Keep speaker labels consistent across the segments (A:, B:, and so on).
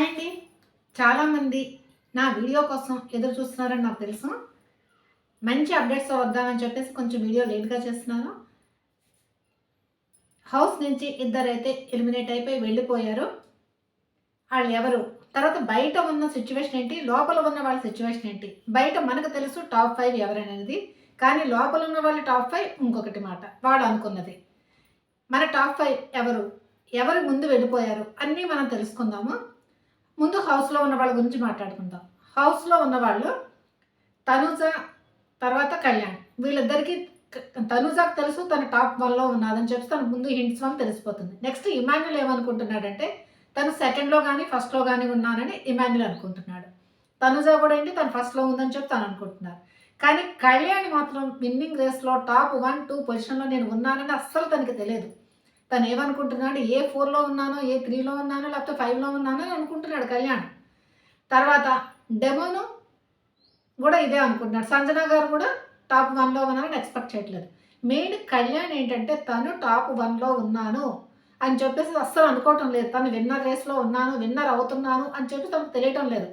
A: Hi అండి చాలామంది నా వీడియో కోసం ఎదురు చూస్తున్నారని నాకు తెలుసు. మంచి అప్డేట్స్ వద్దామని చెప్పేసి కొంచెం వీడియో లేట్గా చేస్తున్నాను. హౌస్ నుంచి ఇద్దరైతే ఎలిమినేట్ అయిపోయి వెళ్ళిపోయారు. వాళ్ళు ఎవరు? తర్వాత బయట ఉన్న సిచ్యువేషన్ ఏంటి? లోపల ఉన్న వాళ్ళ సిచ్యువేషన్ ఏంటి? బయట మనకు తెలుసు టాప్ ఫైవ్ ఎవరనేది. కానీ లోపల ఉన్న వాళ్ళ టాప్ ఫైవ్ ఇంకొకటి మాట. వాడు అనుకున్నది. మన టాప్ ఫైవ్ ఎవరు? ఎవరు ముందు వెళ్ళిపోయారు? అన్నీ మనం తెలుసుకుందాము. ముందు హౌస్లో ఉన్న వాళ్ళ గురించి మాట్లాడుకుందాం. హౌస్లో ఉన్న వాళ్ళు తనుజ తర్వాత కళ్యాణ్. వీళ్ళిద్దరికీ తనుజాకు తెలుసు తన టాప్ వన్లో ఉన్నదని చెప్పి తన ముందు హింట్స్ వన్ తెలిసిపోతుంది. నెక్స్ట్ ఇమాన్యుల్ ఏమనుకుంటున్నాడంటే తను సెకండ్లో కానీ ఫస్ట్లో కానీ ఉన్నానని ఇమాన్యుల్ అనుకుంటున్నాడు. తనుజ కూడా ఏంటి తను ఫస్ట్లో ఉందని చెప్పి తను అనుకుంటున్నారు. కానీ కళ్యాణ్ మాత్రం విన్నింగ్ రేస్లో టాప్ వన్ టూ పొజిషన్లో నేను ఉన్నానని అస్సలు తనకి తెలియదు. తను ఏమనుకుంటున్నాడు ఏ ఫోర్లో ఉన్నానో ఏ త్రీలో ఉన్నానో లేకపోతే ఫైవ్లో ఉన్నానో అని అనుకుంటున్నాడు కళ్యాణ్. తర్వాత డెమోను కూడా ఇదే అనుకుంటున్నాడు. సంజన గారు కూడా టాప్ వన్లో ఉన్నానని ఎక్స్పెక్ట్ చేయట్లేదు. మెయిన్ కళ్యాణ్ ఏంటంటే తను టాప్ వన్లో ఉన్నాను అని చెప్పేసి అస్సలు అనుకోవటం లేదు. తను విన్నర్ రేస్లో ఉన్నాను విన్నర్ అవుతున్నాను అని చెప్పి తనకు తెలియటం లేదు.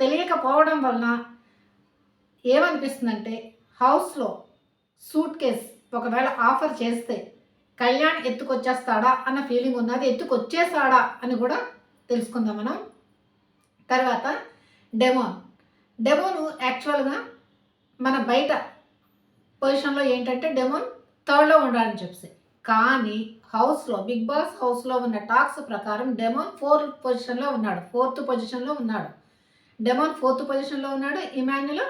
A: తెలియకపోవడం వలన ఏమనిపిస్తుందంటే హౌస్లో సూట్ కేస్ ఒకవేళ ఆఫర్ చేస్తే కళ్యాణ్ ఎత్తుకొచ్చేస్తాడా అన్న ఫీలింగ్ ఉన్నది ఎత్తుకొచ్చేసాడా అని కూడా తెలుసుకుందాం మనం. తర్వాత డెమోన్. డెమోను యాక్చువల్గా మన బయట పొజిషన్లో ఏంటంటే డెమోన్ థర్డ్లో ఉండాలని చెప్పి కానీ హౌస్లో బిగ్ బాస్ హౌస్లో ఉన్న టాక్స్ ప్రకారం డెమోన్ ఫోర్త్ పొజిషన్లో ఉన్నాడు. ఫోర్త్ పొజిషన్లో ఉన్నాడు. డెమోన్ ఫోర్త్ పొజిషన్లో ఉన్నాడు. ఇమాన్యుల్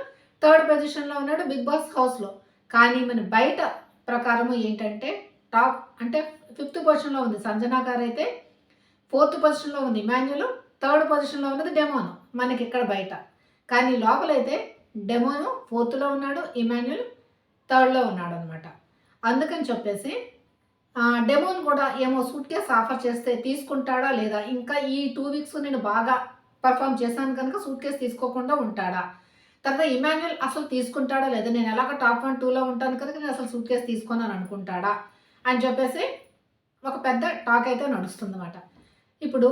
A: థర్డ్ పొజిషన్లో ఉన్నాడు. బిగ్ బాస్ హౌస్లో కానీ మన బయట ప్రకారము ఏంటంటే టాప్ అంటే ఫిఫ్త్ పొజిషన్లో ఉంది. సంజనా గారు అయితే ఫోర్త్ పొజిషన్లో ఉంది. ఇమాన్యుల్ థర్డ్ పొజిషన్లో ఉన్నది డెమోను మనకి ఇక్కడ బయట. కానీ లోపలైతే డెమోను ఫోర్త్లో ఉన్నాడు ఇమాన్యుల్ థర్డ్లో ఉన్నాడు అనమాట అందుకని చెప్పేసి డెమోన్ కూడా ఏమో సూట్ కేస్ ఆఫర్ చేస్తే తీసుకుంటాడా లేదా? ఇంకా ఈ టూ వీక్స్ నేను బాగా పర్ఫామ్ చేశాను కనుక సూట్ కేస్ తీసుకోకుండా ఉంటాడా? తర్వాత ఇమాన్యుల్ అసలు తీసుకుంటాడా లేదా? నేను ఎలాగ టాప్ వన్ టూలో ఉంటాను కనుక నేను అసలు సూట్ కేస్ తీసుకున్నాను అనుకుంటాడా? అని చెప్పేసి ఒక పెద్ద టాక్ అయితే నడుస్తుందన్నమాట. ఇప్పుడు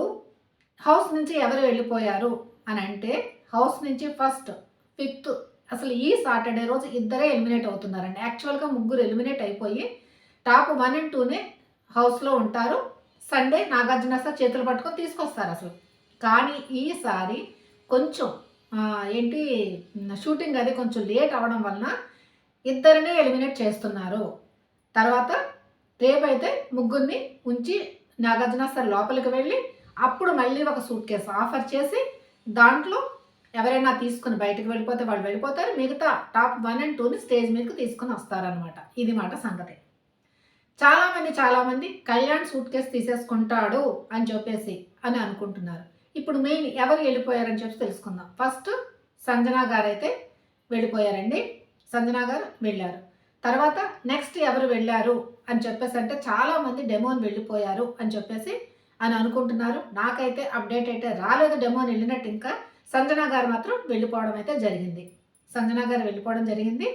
A: హౌస్ నుంచి ఎవరు వెళ్ళిపోయారు అని అంటే హౌస్ నుంచి ఫస్ట్ ఫిఫ్త్ అసలు ఈ సాటర్డే రోజు ఇద్దరే ఎలిమినేట్ అవుతున్నారండి. యాక్చువల్గా ముగ్గురు ఎలిమినేట్ అయిపోయి టాప్ వన్ అండ్ టూనే హౌస్లో ఉంటారు. సండే నాగార్జున సార్ చేతులు పట్టుకొని తీసుకొస్తారు అసలు. కానీ ఈసారి కొంచెం ఏంటి షూటింగ్ అది కొంచెం లేట్ అవ్వడం వలన ఇద్దరినే ఎలిమినేట్ చేస్తున్నారు. తర్వాత రేపైతే ముగ్గురిని ఉంచి నాగార్జున సార్ లోపలికి వెళ్ళి అప్పుడు మళ్ళీ ఒక సూట్ కేసు ఆఫర్ చేసి దాంట్లో ఎవరైనా తీసుకుని బయటకు వెళ్ళిపోతే వాళ్ళు వెళ్ళిపోతారు. మిగతా టాప్ వన్ అండ్ టూని స్టేజ్ మీదకి తీసుకుని వస్తారనమాట ఇది మాట సంగతి. చాలామంది చాలామంది కళ్యాణ్ సూట్ కేసు తీసేసుకుంటాడు అని చెప్పేసి అని అనుకుంటున్నారు. ఇప్పుడు మెయిన్ ఎవరు వెళ్ళిపోయారని చెప్పి తెలుసుకుందాం. ఫస్ట్ సంజనా గారు అయితే వెళ్ళిపోయారండి. సంజనా గారు వెళ్ళారు. తర్వాత నెక్స్ట్ ఎవరు వెళ్ళారు అని చెప్పేసి అంటే చాలామంది డెమోన్ వెళ్ళిపోయారు అని చెప్పేసి అని అనుకుంటున్నారు. నాకైతే అప్డేట్ అయితే రాలేదు డెమోన్ వెళ్ళినట్టు ఇంకా. సంజనా గారు మాత్రం వెళ్ళిపోవడం అయితే జరిగింది. సంజనా గారు వెళ్ళిపోవడం జరిగింది.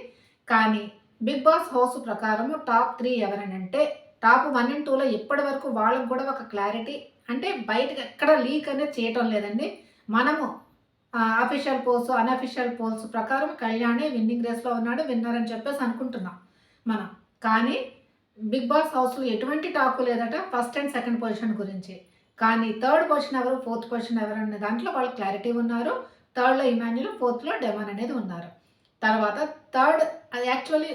A: కానీ బిగ్ బాస్ హౌస్ ప్రకారము టాప్ త్రీ ఎవరనంటే టాప్ వన్ అండ్ టూలో ఇప్పటి వరకు వాళ్ళకు కూడా ఒక క్లారిటీ అంటే బయటకు ఎక్కడ లీక్ అనేది చేయటం లేదండి. మనము అఫీషియల్ పోల్స్ అన్అఫీషియల్ పోల్స్ ప్రకారం కళ్యాణి విన్నింగ్ రేస్లో ఉన్నాడు విన్నర్ అని చెప్పేసి అనుకుంటున్నాం మనం. కానీ బిగ్ బాస్ హౌస్లో ఎటువంటి టాక్ లేదట ఫస్ట్ అండ్ సెకండ్ పొజిషన్ గురించి. కానీ థర్డ్ పొజిషన్ ఎవరు ఫోర్త్ పొజిషన్ ఎవరు అనే దాంట్లో వాళ్ళు క్లారిటీ ఉన్నారు. థర్డ్లో ఇమాన్యుల్ ఫోర్త్లో డెమాన్ అనేది ఉన్నారు. తర్వాత థర్డ్ అది యాక్చువల్లీ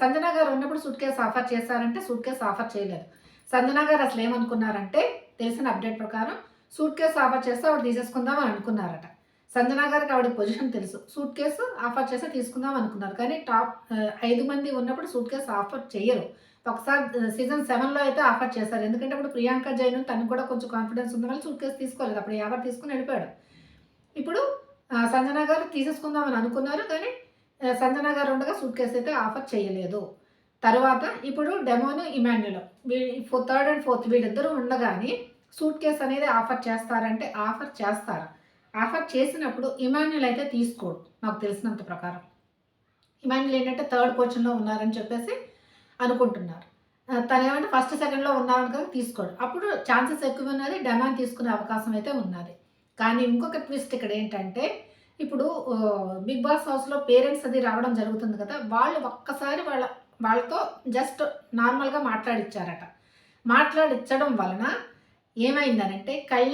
A: సంజన గారు ఉన్నప్పుడు సూట్ కేసు ఆఫర్ చేశారంటే సూట్ కేసు ఆఫర్ చేయలేదు. సంజన గారు అసలు ఏమనుకున్నారంటే తెలిసిన అప్డేట్ ప్రకారం సూట్ కేసు ఆఫర్ చేస్తే ఆవిడ తీసేసుకుందాం అని అనుకున్నారట. సంజనా గారికి ఆవిడ పొజిషన్ తెలుసు. సూట్ కేసు ఆఫర్ చేస్తే తీసుకుందాం అనుకున్నారు. కానీ టాప్ ఐదు మంది ఉన్నప్పుడు సూట్ కేసు ఆఫర్ చేయరు. ఒకసారి సీజన్ సెవెన్లో అయితే ఆఫర్ చేశారు. ఎందుకంటే అప్పుడు ప్రియాంక జైన్ తనకు కూడా కొంచెం కాన్ఫిడెన్స్ ఉంది వాళ్ళు సూట్ కేసు తీసుకోలేదు. అప్పుడు ఎవరు తీసుకుని వెళ్ళిపోయాడు. ఇప్పుడు సంజనా గారు తీసేసుకుందామని అనుకున్నారు. కానీ సంజనా గారు ఉండగా సూట్ కేసు అయితే ఆఫర్ చేయలేదు. తర్వాత ఇప్పుడు డెమోను ఇమాన్యులో థర్డ్ అండ్ ఫోర్త్ వీళ్ళిద్దరూ ఉండగానే సూట్ కేస్ అనేది ఆఫర్ చేస్తారంటే ఆఫర్ చేస్తారు. ఆఫర్ చేసినప్పుడు ఇమాన్యుల్ అయితే తీసుకోడు నాకు తెలిసినంత ప్రకారం. ఇమాన్యుల్ ఏంటంటే థర్డ్ పొజిషన్లో ఉన్నారని చెప్పేసి అనుకుంటున్నారు. తను ఏమంటే ఫస్ట్ సెకండ్లో ఉన్నారని కదా తీసుకోడు. అప్పుడు ఛాన్సెస్ ఎక్కువ ఉన్నది డెమాండ్ తీసుకునే అవకాశం అయితే ఉన్నది. కానీ ఇంకొక ట్విస్ట్ ఇక్కడ ఏంటంటే ఇప్పుడు బిగ్ బాస్ హౌస్లో పేరెంట్స్ అది రావడం జరుగుతుంది కదా వాళ్ళు ఒక్కసారి వాళ్ళ వాళ్ళతో జస్ట్ నార్మల్గా మాట్లాడిచ్చారట. మాట్లాడిచ్చడం వలన ఏమైందనంటే కళ్యాణ్